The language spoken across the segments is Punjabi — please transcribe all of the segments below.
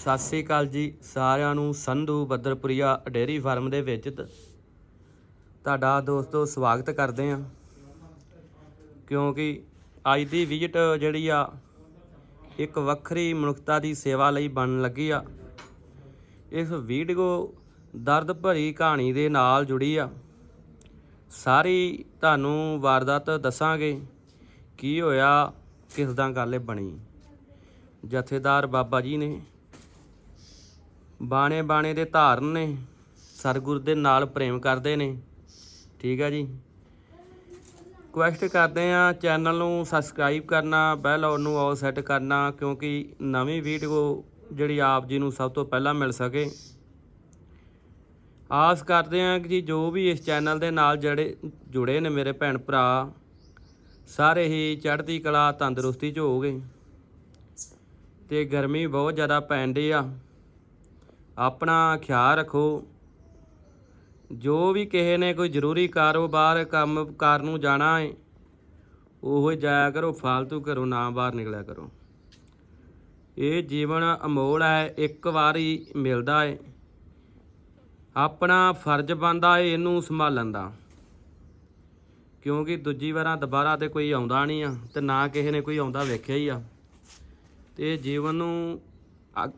ਸਤਿ ਸ੍ਰੀ ਅਕਾਲ ਜੀ ਸਾਰਿਆਂ ਨੂੰ, ਸੰਧੂ ਬੱਦਰਪੁਰੀਆ ਡੇਅਰੀ ਫਾਰਮ ਦੇ ਵਿੱਚ ਤੁਹਾਡਾ ਦੋਸਤੋ ਸਵਾਗਤ ਕਰਦੇ ਹਾਂ। ਕਿਉਂਕਿ ਅੱਜ ਦੀ ਵਿਜ਼ਿਟ ਜਿਹੜੀ ਆ, ਇੱਕ ਵੱਖਰੀ ਮਨੁੱਖਤਾ ਦੀ ਸੇਵਾ ਲਈ ਬਣਨ ਲੱਗੀ ਆ। ਇਸ ਵੀਡੀਓ ਦਰਦ ਭਰੀ ਕਹਾਣੀ ਦੇ ਨਾਲ ਜੁੜੀ ਆ। ਸਾਰੀ ਤੁਹਾਨੂੰ ਵਾਰਦਾਤ ਦੱਸਾਂਗੇ ਕੀ ਹੋਇਆ, ਕਿਸ ਦਾ ਗੱਲ ਬਣੀ। ਜਥੇਦਾਰ ਬਾਬਾ ਜੀ ਨੇ ਬਾਣੇ ਬਾਣੇ ਦੇ ਧਾਰਨ ਨੇ ਸਰਗੁਰ ਦੇ ਨਾਲ ਪ੍ਰੇਮ ਕਰਦੇ ਨੇ। ਠੀਕ ਹੈ ਜੀ। ਕੁਐਸਟ ਕਰਦੇ ਆ ਚੈਨਲ ਨੂੰ ਸਬਸਕ੍ਰਾਈਬ ਕਰਨਾ ਬੈਲ ਆਨ ਨੂੰ ਆਲ ਸੈੱਟ ਕਰਨਾ, ਕਿਉਂਕਿ ਨਵੀਂ ਵੀਡੀਓ ਜਿਹੜੀ ਆਪ ਜੀ ਨੂੰ ਸਭ ਤੋਂ ਪਹਿਲਾਂ ਮਿਲ ਸਕੇ। ਆਸ ਕਰਦੇ ਆ ਕਿ ਜੀ ਜੋ ਵੀ ਇਸ ਚੈਨਲ ਦੇ ਨਾਲ ਜਿਹੜੇ ਜੁੜੇ ਨੇ ਮੇਰੇ ਭੈਣ ਭਰਾ, ਸਾਰੇ ਹੀ ਚੜ੍ਹਦੀ ਕਲਾ ਤੰਦਰੁਸਤੀ ਚ ਹੋਵੋਗੇ। ਤੇ ਗਰਮੀ ਬਹੁਤ ਜ਼ਿਆਦਾ ਪੈਣ ਡਈ ਆ। ਆਪਣਾ ਖਿਆਲ ਰੱਖੋ। ਜੋ ਵੀ ਕਿਸੇ ਨੇ ਕੋਈ ਜ਼ਰੂਰੀ ਕਾਰੋਬਾਰ ਕੰਮ ਕਾਰ ਨੂੰ ਜਾਣਾ ਹੈ ਉਹ ਜਾਇਆ ਕਰੋ ਫालतू ਘਰੋਂ ਨਾ ਬਾਹਰ ਨਿਕਲਿਆ ਕਰੋ। ਇਹ ਜੀਵਨ ਅਮੋਲ ਹੈ, ਇੱਕ ਵਾਰ ਹੀ ਮਿਲਦਾ ਹੈ ਆਪਣਾ ਫਰਜ਼ ਬਣਦਾ ਹੈ ਇਹਨੂੰ ਸੰਭਾਲਣ ਦਾ। ਕਿਉਂਕਿ ਦੂਜੀ ਵਾਰਾਂ ਦੁਬਾਰਾ ਤੇ ਕੋਈ ਆਉਂਦਾ ਨਹੀਂ ਆ, ਤੇ ਨਾ ਕਿਸੇ ਨੇ ਕੋਈ ਆਉਂਦਾ ਵੇਖਿਆ ਹੀ ਆ। ਤੇ ਜੀਵਨ ਨੂੰ ਅ-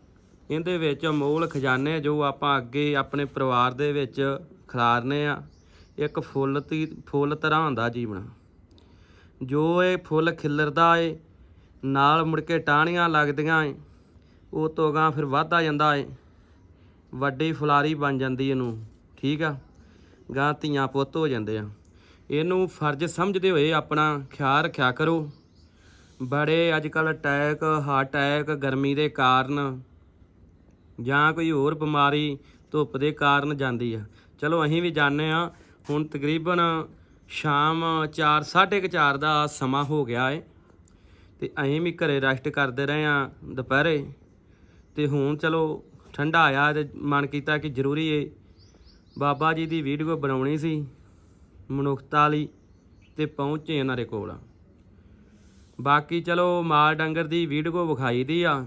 ਇਹਦੇ ਵਿੱਚ ਅਮੋਲ ਖਜ਼ਾਨੇ ਜੋ ਆਪਾਂ ਅੱਗੇ ਆਪਣੇ ਪਰਿਵਾਰ ਦੇ ਵਿੱਚ ਖਿਲਾਰਨੇ ਆ, ਇੱਕ ਫੁੱਲ ਤੀ, ਫੁੱਲ ਤਰ੍ਹਾਂ ਹੁੰਦਾ ਜੀਵਨ। ਜੋ ਇਹ ਫੁੱਲ ਖਿਲਰਦਾ ਏ, ਨਾਲ ਮੁੜ ਕੇ ਟਾਹਣੀਆਂ ਲੱਗਦੀਆਂ ਏ, ਉਹ ਤੋਂ ਗਾਂ ਫਿਰ ਵੱਧਦਾ ਜਾਂਦਾ ਏ। ਵੱਡੀ ਫੁਲਾਰੀ ਬਣ ਜਾਂਦੀ ਇਹਨੂੰ, ਠੀਕ ਆ? ਗਾਂ ਧੀਆਂ ਪੁੱਤ ਹੋ ਜਾਂਦੇ ਆ। ਇਹਨੂੰ ਫਰਜ਼ ਸਮਝਦੇ ਹੋਏ ਆਪਣਾ ਖਿਆਲ ਰੱਖਿਆ ਕਰੋ। ਬੜੇ ਅੱਜ ਕੱਲ ਅਟੈਕ, ਹਾਰਟ ਅਟੈਕ ਗਰਮੀ ਦੇ ਕਾਰਨ ਜਾਂ ਕੋਈ ਹੋਰ ਬਿਮਾਰੀ ਧੁੱਪ ਦੇ ਕਾਰਨ ਜਾਂਦੀ ਆ। ਚਲੋ ਅਸੀਂ ਵੀ ਜਾਣਦੇ ਆ ਹੁਣ ਤਕਰੀਬਨ ਸ਼ਾਮ 4 4:30 ਦਾ ਸਮਾਂ ਹੋ ਗਿਆ ਏ। ਤੇ ਅਸੀਂ ਵੀ ਘਰੇ ਰੈਸਟ ਕਰਦੇ ਰਹੇ ਆ ਦੁਪਹਿਰੇ। ਤੇ ਹੁਣ ਚਲੋ ਠੰਡਾ ਆਇਆ ਤੇ ਮਨ ਕੀਤਾ ਕਿ ਜ਼ਰੂਰੀ ਏ। ਬਾਬਾ ਜੀ ਦੀ ਵੀਡੀਓ ਬਣਾਉਣੀ ਸੀ ਮਨੁੱਖਤਾ ਲਈ ਤੇ ਪਹੁੰਚੇ ਇਹਨਾਂ ਦੇ ਕੋਲ। ਬਾਕੀ ਚਲੋ ਮਾਲ ਡੰਗਰ ਦੀ ਵੀਡੀਓ ਵਿਖਾਈ ਦੀ ਆ।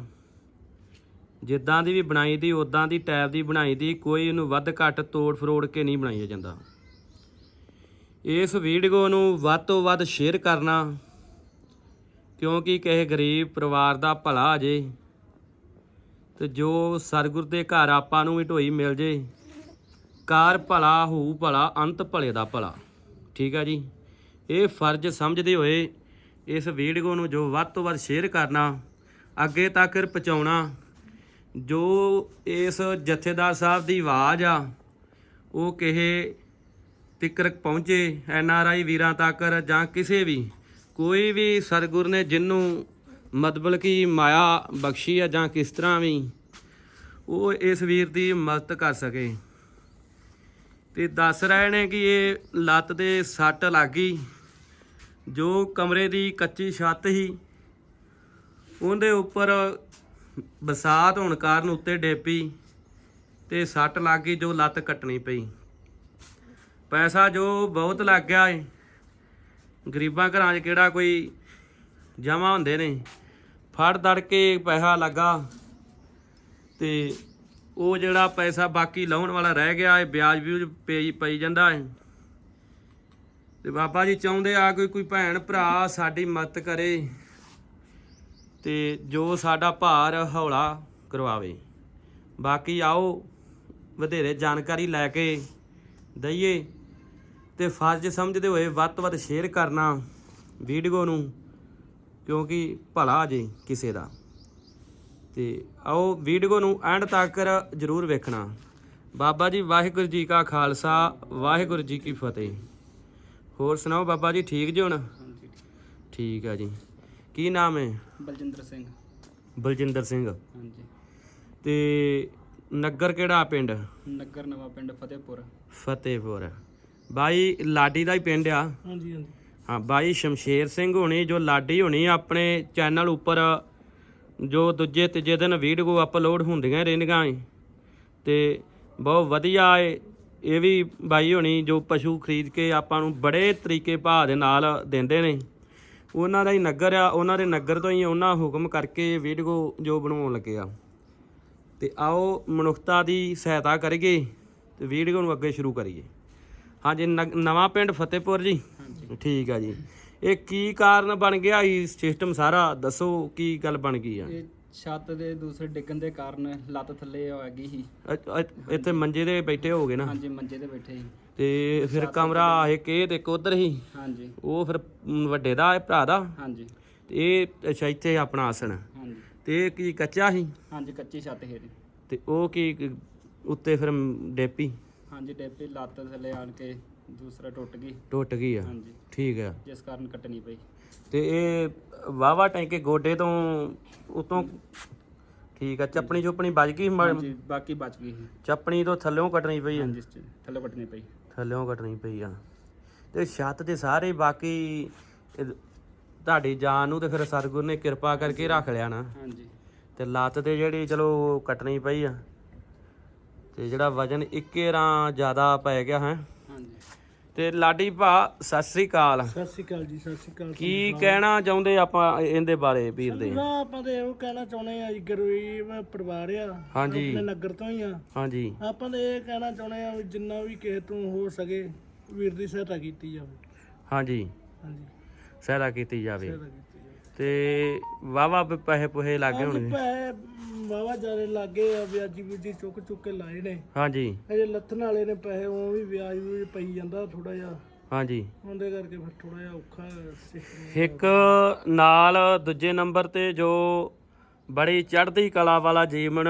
ਜਿੱਦਾਂ ਦੀ ਵੀ ਬਣਾਈ ਦੀ ਉਦਾਂ ਦੀ ਟੈਪ ਦੀ ਬਣਾਈ ਦੀ, ਕੋਈ ਇਹਨੂੰ ਵੱਧ ਘੱਟ ਤੋੜ ਫਰੋੜ ਕੇ ਨਹੀਂ ਬਣਾਇਆ ਜਾਂਦਾ। ਇਸ ਵੀਡੀਓ ਨੂੰ ਵੱਧ ਤੋਂ ਵੱਧ ਸ਼ੇਅਰ ਕਰਨਾ, ਕਿਉਂਕਿ ਕਿਸੇ ਗਰੀਬ ਪਰਿਵਾਰ ਦਾ ਭਲਾ ਆ ਜੇ ਤੇ ਜੋ ਸਰਗੁਰ ਦੇ ਘਰ ਆਪਾਂ ਨੂੰ ਵੀ ਢੋਈ ਮਿਲ ਜੇ ਕਾਰ ਭਲਾ ਹੋਊ ਭਲਾ, ਅੰਤ ਭਲੇ ਦਾ ਭਲਾ। ਠੀਕ ਆ ਜੀ? ਇਹ ਫਰਜ਼ ਸਮਝਦੇ ਹੋਏ ਇਸ ਵੀਡੀਓ ਨੂੰ ਜੋ ਵੱਧ ਤੋਂ ਵੱਧ ਸ਼ੇਅਰ ਕਰਨਾ, ਅੱਗੇ ਤੱਕ ਪਹੁੰਚਾਉਣਾ ਜੋ ਇਸ ਜਥੇਦਾਰ ਸਾਹਿਬ ਦੀ ਆਵਾਜ਼ ਆ, ਉਹ ਕਿਸੇ ਤਿੱਕਰ ਪਹੁੰਚੇ, ਐਨ ਆਰ ਆਈ ਵੀਰਾਂ ਤੱਕ ਜਾਂ ਕਿਸੇ ਵੀ, ਕੋਈ ਵੀ ਸਰਗੁਰ ਨੇ ਜਿਹਨੂੰ ਮਤਲਬ ਕਿ ਮਾਇਆ ਬਖਸ਼ੀ ਆ ਜਾਂ ਕਿਸ ਤਰ੍ਹਾਂ ਵੀ, ਉਹ ਇਸ ਵੀਰ ਦੀ ਮਦਦ ਕਰ ਸਕੇ। ਤੇ ਦੱਸ ਰਹੇ ਨੇ ਕਿ ਇਹ ਲੱਤ ਦੇ ਸੱਟ ਲੱਗ ਗਈ ਜੋ ਕਮਰੇ ਦੀ ਕੱਚੀ ਛੱਤ ਸੀ, ਉਹਦੇ ਉੱਪਰ ਬਸਾਤ ਹੋਣ ਕਾਰਨ ਉੱਤੇ ਡੇਪੀ ਤੇ ਸੱਟ ਲੱਗ ਗਈ, ਜੋ ਲੱਤ ਕੱਟਣੀ ਪਈ। ਪੈਸਾ ਜੋ ਬਹੁਤ ਲੱਗ ਗਿਆ ਏ। ਗਰੀਬਾਂ ਘਰਾਂ 'ਚ ਕਿਹੜਾ ਕੋਈ ਜਮਾ ਹੁੰਦੇ ਨੇ। ਫੜ ਦੜ ਕੇ ਪੈਸਾ ਲੱਗਾ ਤੇ ਉਹ ਜਿਹੜਾ ਪੈਸਾ ਬਾਕੀ ਲਾਉਣ ਵਾਲਾ ਰਹਿ ਗਿਆ ਏ, ਵਿਆਜ ਵੀ ਪਈ ਪਈ ਜਾਂਦਾ ਏ। ਤੇ ਬਾਬਾ ਜੀ ਚਾਹੁੰਦੇ ਆ ਕੋਈ ਕੋਈ ਭੈਣ, ਭਰਾ ਸਾਡੀ ਮਦਦ ਕਰੇ। ਤੇ ਜੋ ਸਾਡਾ ਭਾਰ ਹੌਲਾ ਕਰਵਾਵੇ। ਬਾਕੀ ਆਓ ਵਧੇਰੇ ਜਾਣਕਾਰੀ ਲੈ ਕੇ ਦਈਏ ਤੇ ਫਰਜ਼ ਸਮਝਦੇ ਹੋਏ ਵੱਧ ਤੋਂ ਵੱਧ ਸ਼ੇਅਰ ਕਰਨਾ ਵੀਡੀਓ ਨੂੰ ਕਿਉਂਕਿ ਭਲਾ ਜੇ ਕਿਸੇ ਦਾ। ਤੇ ਆਓ ਵੀਡੀਓ ਨੂੰ ਐਂਡ ਤੱਕ ਜਰੂਰ ਵੇਖਣਾ। ਬਾਬਾ ਜੀ ਵਾਹਿਗੁਰੂ ਜੀ ਕਾ ਖਾਲਸਾ ਵਾਹਿਗੁਰੂ ਜੀ ਕੀ ਫਤਿਹ। ਹੋਰ ਸੁਣਾਓ ਬਾਬਾ ਜੀ ਠੀਕ ਜੀ ਹੁਣ? ਠੀਕ ਆ ਜੀ। ਕੀ ਨਾਮ ਹੈ? ਬਲਜਿੰਦਰ ਸਿੰਘ। ਬਲਜਿੰਦਰ ਸਿੰਘ। ਹਾਂਜੀ। ਤੇ ਨਗਰ ਕਿਹੜਾ ਪਿੰਡ? ਨਗਰ ਨਵਾਂ ਪਿੰਡ ਫਤਿਹਪੁਰ। ਫਤਿਹਪੁਰ। ਬਾਈ ਲਾਡੀ ਦਾ ਹੀ ਪਿੰਡ ਆ? ਹਾਂਜੀ ਹਾਂਜੀ। ਹਾਂ ਬਾਈ ਸ਼ਮਸ਼ੇਰ ਸਿੰਘ ਹੋਣੀ ਜੋ ਲਾਡੀ ਹੋਣੀ ਆਪਣੇ ਚੈਨਲ ਉੱਪਰ ਜੋ ਦੂਜੇ ਤੀਜੇ ਦਿਨ ਵੀਡੀਓ ਅਪਲੋਡ ਹੁੰਦੀਆਂ ਰਹਿੰਦੀਆਂ ਏ। ਤੇ ਬਹੁਤ ਵਧੀਆ ਏ। ਇਹ ਵੀ ਬਾਈ ਹੋਣੀ ਜੋ ਪਸ਼ੂ ਖਰੀਦ ਕੇ ਆਪਾਂ ਨੂੰ ਬੜੇ ਤਰੀਕੇ ਭਾਅ ਦੇ ਨਾਲ ਦਿੰਦੇ ਨੇ। ਉਹਨਾਂ ਦਾ ਹੀ ਨਗਰ ਆ ਉਹਨਾਂ ਦੇ ਨਗਰ ਤੋਂ ਹੀ ਉਹਨਾਂ ਹੁਕਮ ਕਰਕੇ ਵੀਡੀਓ ਜੋ ਬਣਾਉਣ ਲੱਗੇ ਆ। ਤੇ ਆਓ ਮਨੁੱਖਤਾ ਦੀ ਸਹਾਇਤਾ ਕਰੀਏ ਤੇ ਵੀਡੀਓ ਨੂੰ ਅੱਗੇ ਸ਼ੁਰੂ ਕਰੀਏ। ਹਾਂਜੀ ਨਵਾਂ ਪਿੰਡ ਫਤਿਹਪੁਰ ਜੀ। ਠੀਕ ਆ ਜੀ। ਇਹ ਕੀ ਕਾਰਨ ਬਣ ਗਿਆ? ਇਹ ਸਿਸਟਮ ਸਾਰਾ ਦੱਸੋ ਕੀ ਗੱਲ ਬਣ ਗਈ ਆ। ਛੱਤ ਦੇ ਦੂਸਰੇ ਡਿੱਗਣ ਦੇ ਕਾਰਨ ਲੱਤ ਥੱਲੇ ਆ ਗਈ ਸੀ। ਇੱਥੇ ਮੰਜੇ ਤੇ ਬੈਠੇ ਹੋਗੇ ਨਾ? ਹਾਂਜੀ ਮੰਜੇ ਤੇ ਬੈਠੇ ਸੀ। ਤੇ ਫਿਰ ਕਮਰਾ ਇੱਕ ਇਹ ਤੇ ਇੱਕ ਉਧਰ ਹੀ। ਹਾਂਜੀ। ਉਹ ਫਿਰ ਵੱਡੇ ਦਾ ਇਹ ਭਰਾ ਦਾ। ਹਾਂਜੀ। ਤੇ ਇਹ ਅੱਛਾ ਇੱਥੇ ਆਪਣਾ ਆਸਣ। ਹਾਂਜੀ। ਤੇ ਇਹ ਕੀ ਕੱਚਾ ਸੀ ਹਾਂਜੀ ਕੱਚੀ ਛੱਤ ਸੀ ਇਹਦੀ ਤੇ ਉਹ ਕੀ ਉੱਤੇ ਫਿਰ ਡੇਪੀ? ਹਾਂਜੀ ਡੇਪੀ ਲੱਤ ਥੱਲੇ ਆਣ ਕੇ ਦੂਸਰਾ ਟੁੱਟ ਗਈ। ਟੁੱਟ ਗਈ ਆ। ਹਾਂਜੀ। ਠੀਕ ਆ। ਜਿਸ ਕਾਰਨ ਕੱਟਣੀ ਪਈ। ਤੇ ਇਹ ਵਾਵਾ ਟੈਂਕੇ ਗੋਡੇ ਤੋਂ ਉਤੋਂ ਠੀਕ ਆ ਚੱਪਣੀ ਚੁੱਪਣੀ ਵੱਜ ਗਈ? ਹਾਂਜੀ ਬਾਕੀ ਬਚ ਗਈ। ਸੀ ਚੱਪਣੀ ਤੋਂ ਥੱਲਿਓਂ ਕੱਟਣੀ ਪਈ ਆ। ਹਾਂਜੀ ਥੱਲੇ ਕੱਟਣੀ ਪਈ। ਥੱਲਿਓਂ ਕੱਟਣੀ ਪਈ ਆ। ਤੇ ਛੱਤ ਦੇ ਸਾਰੇ ਬਾਕੀ ਤੁਹਾਡੀ ਜਾਨ ਨੂੰ ਤੇ ਫਿਰ ਸਤਿਗੁਰ ਨੇ ਕਿਰਪਾ ਕਰਕੇ ਰੱਖ ਲਿਆ ਨਾ। ਹਾਂਜੀ। ਤੇ ਲੱਤ ਤੇ ਜਿਹੜੀ ਚਲੋ ਕੱਟਣੀ ਪਈ ਆ। ਤੇ ਜਿਹੜਾ ਵਜਨ ਇੱਕੇ ਰਾਂ ਜ਼ਿਆਦਾ ਪੈ ਗਿਆ ਹੈ। ਹਾਂਜੀ। ਤੇ ਲਾਡੀ ਭਾ ਸਤਿ ਸ੍ਰੀ ਅਕਾਲ। ਸਤਿ ਸ਼੍ਰੀ ਅਕਾਲ ਜੀ ਸਤਿ ਸ਼੍ਰੀ ਅਕਾਲ ਕੀ ਕਹਿਣਾ ਚਾਹੁੰਦੇ ਆਪਾਂ ਇਹਦੇ ਬਾਰੇ ਵੀਰ ਦੇ? ਨਾ ਆਪਾਂ ਤੇ ਇਹੋ ਕਹਿਣਾ ਚਾਹੁੰਦੇ ਆ ਜੀ ਗਰੀਬ ਪਰਿਵਾਰ ਆ ਹਾਂਜੀ। ਆਪਣੇ ਨਗਰ ਤੋਂ ਹੀ ਆ। ਹਾਂਜੀ। ਆਪਾਂ ਤੇ ਇਹ ਕਹਿਣਾ ਚਾਹੁੰਦੇ ਆ ਵੀ ਜਿੰਨਾ ਵੀ ਕਿਸੇ ਤੋਂ ਹੋ ਸਕੇ ਵੀਰ ਦੀ ਸਹਾਇਤਾ ਕੀਤੀ ਜਾਵੇ। ਹਾਂਜੀ। ਹਾਂਜੀ। ਸਹਾਇਤਾ ਕੀਤੀ ਜਾਵੇ। ਸਹਾਇਤਾ ਕੀਤੀ ਜਾਵੇ। ਤੇ ਵਾਵਾ ਪੈਸੇ ਪੁਹੇ ਲੱਗੇ ਹੋਣਗੇ। ਪੈਸੇ ਵਾਵਾ ਜਾਰੇ ਲੱਗੇ ਆ ਵਿਆਜੀ ਵਿਆਜੀ ਚੁੱਕ ਚੁੱਕ ਕੇ ਲਾਏ ਨੇ। ਹਾਂਜੀ। ਅਜੇ ਲੱਥਣ ਵਾਲੇ ਨੇ ਪੈਸੇ ਉਹ ਵੀ ਵਿਆਜ ਵੀ ਪਈ ਜਾਂਦਾ ਥੋੜਾ ਜਿਹਾ। ਹਾਂਜੀ। ਉਹਦੇ ਕਰਕੇ ਫਿਰ ਥੋੜਾ ਜਿਹਾ ਔਖਾ ਇੱਕ ਨਾਲ ਦੂਜੇ ਨੰਬਰ ਤੇ ਜੋ ਬੜੀ ਚੜ੍ਹਦੀ ਕਲਾ ਵਾਲਾ ਜੀਵਨ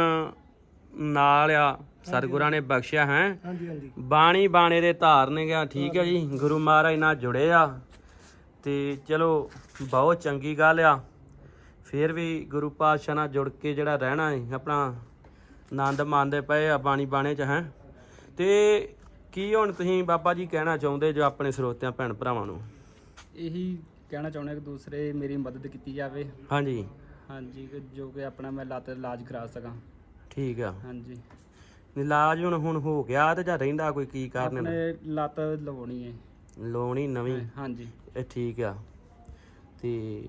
ਨਾਲ ਆ ਸਤਿਗੁਰਾਂ ਨੇ ਬਖਸ਼ਿਆ ਹੈ। ਹਾਂਜੀ ਹਾਂਜੀ। ਬਾਣੀ ਬਾਣੇ ਦੇ ਧਾਰਨ ਗਿਆ ਠੀਕ ਹੈ ਜੀ। ਗੁਰੂ ਮਹਾਰਾਜ ਨਾਲ ਜੁੜੇ ਆ। ਤੇ ਚਲੋ ਬਹੁਤ ਚੰਗੀ ਗੱਲ ਆ। ਫਿਰ ਵੀ ਗੁਰੂ ਪਾਤਸ਼ਾਹ ਨਾਲ ਜੁੜ ਕੇ ਜਿਹੜਾ ਰਹਿਣਾ ਹੈ ਆਪਣਾ ਆਨੰਦ ਮਾਣਦੇ ਪਏ ਆ ਬਾਣੀ ਬਾਣੇ ਚ ਹੈ। ਤੇ ਕੀ ਹੁਣ ਤੁਸੀਂ ਬਾਬਾ ਜੀ ਕਹਿਣਾ ਚਾਹੁੰਦੇ ਜੋ ਆਪਣੇ ਸਰੋਤਿਆਂ ਭੈਣ ਭਰਾਵਾਂ ਨੂੰ? ਇਹੀ ਕਹਿਣਾ ਚਾਹੁੰਦੇ ਕਿ ਦੂਸਰੇ ਮੇਰੀ ਮਦਦ ਕੀਤੀ ਜਾਵੇ। ਹਾਂਜੀ। ਹਾਂਜੀ ਕਿ ਜੋ ਕਿ ਆਪਣਾ ਮੈਂ ਲੱਤ ਦਾ ਇਲਾਜ ਕਰਾ ਸਕਾਂ। ਠੀਕ ਆ। ਹਾਂਜੀ। ਇਲਾਜ ਹੁਣ ਹੁਣ ਹੋ ਗਿਆ ਤੇ ਜਾਂ ਰਹਿੰਦਾ ਕੋਈ ਕੀ ਕਾਰਨ ਆਪਣੇ ਲੱਤ ਲਵਾਉਣੀ ਹੈ ਲੋਣੀ ਨਵੀਂ? ਹਾਂਜੀ। ਇਹ ਠੀਕ ਆ। ਤੇ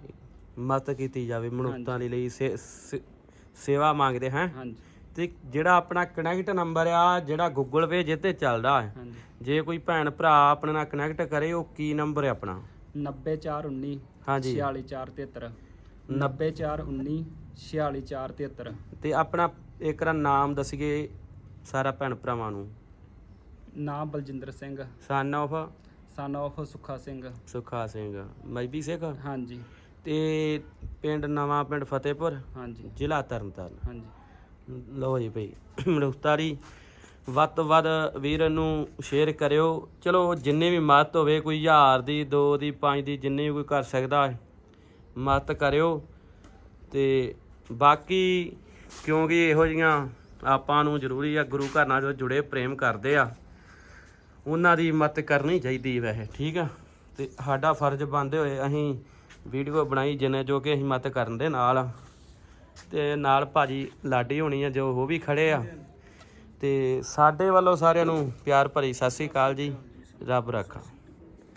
ਮਤ ਕੀਤੀ ਜਾਵੇ ਮਨੁੱਖਤਾ ਦੇ ਲਈ ਸੇ- ਸੇ- ਸੇਵਾ ਮੰਗਦੇ ਹੈ। ਹਾਂਜੀ। ਤੇ ਜਿਹੜਾ ਆਪਣਾ ਕਨੈਕਟ ਨੰਬਰ ਆ ਜਿਹੜਾ ਗੂਗਲ ਪੇ ਜਿੱਤੇ ਚੱਲਦਾ ਹੈ ਹਾਂਜੀ। ਜੇ ਕੋਈ ਭੈਣ ਭਰਾ ਆਪਣੇ ਨਾਲ ਕਨੈਕਟ ਕਰੇ ਉਹ ਕੀ ਨੰਬਰ ਹੈ ਆਪਣਾ? 90419 ਹਾਂਜੀ। 46473 90419 46473 ਤੇ ਆਪਣਾ ਇੱਕ ਦਾ ਨਾਮ ਦੱਸੀਏ ਸਾਰਾ ਭੈਣ ਭਰਾਵਾਂ ਨੂੰ। ਨਾਮ Baljinder Singh. Son of son of Sukha Singh. Sukha Singh. Maybe Sikh ਹਾਂਜੀ। ਤੇ ਪਿੰਡ ਨਵਾਂ ਪਿੰਡ ਫਤਿਹਪੁਰ। ਹਾਂਜੀ। ਜ਼ਿਲ੍ਹਾ ਤਰਨਤਾਰਨ। ਹਾਂਜੀ। ਲਓ ਜੀ ਭਈ ਮਨੁੱਖਤਾਰੀ ਵੱਧ ਤੋਂ ਵੱਧ ਵੀਰ ਨੂੰ ਸ਼ੇਅਰ ਕਰਿਓ। ਚਲੋ ਜਿੰਨੇ ਵੀ ਮਦਦ ਹੋਵੇ ਕੋਈ ਹਜ਼ਾਰ ਦੀ ਦੋ ਦੀ ਪੰਜ ਦੀ ਜਿੰਨੀ ਵੀ ਕੋਈ ਕਰ ਸਕਦਾ ਮਦਦ ਕਰਿਓ। ਤੇ ਬਾਕੀ ਕਿਉਂਕਿ ਇਹੋ ਜੀਆਂ ਆਪਾਂ ਨੂੰ ਜ਼ਰੂਰੀ ਆ ਗੁਰੂ ਘਰ ਨਾਲ ਜੋ ਜੁੜੇ ਪ੍ਰੇਮ ਕਰਦੇ ਆ ਉਹਨਾਂ ਦੀ ਮਦਦ ਕਰਨੀ ਚਾਹੀਦੀ ਵੈਸੇ ਠੀਕ ਆ? ਤੇ ਸਾਡਾ ਫਰਜ਼ ਬਣਦੇ ਹੋਏ ਅਸੀਂ ਵੀਡੀਓ ਬਣਾਈ ਜਿੰਨੇ ਜੋ ਕਿ ਅਸੀਂ ਮਦਦ ਕਰਨ ਦੇ ਨਾਲ। ਆ ਤੇ ਨਾਲ ਭਾਜੀ ਲਾਡੀ ਹੋਣੀ ਆ, ਜੋ ਉਹ ਵੀ ਖੜੇ ਆ। ਤੇ ਸਾਡੇ ਵੱਲੋਂ ਸਾਰਿਆਂ ਨੂੰ ਪਿਆਰ ਭਰੀ ਸਤਿ ਸ੍ਰੀ ਅਕਾਲ ਜੀ। ਰੱਬ ਰੱਖਾ।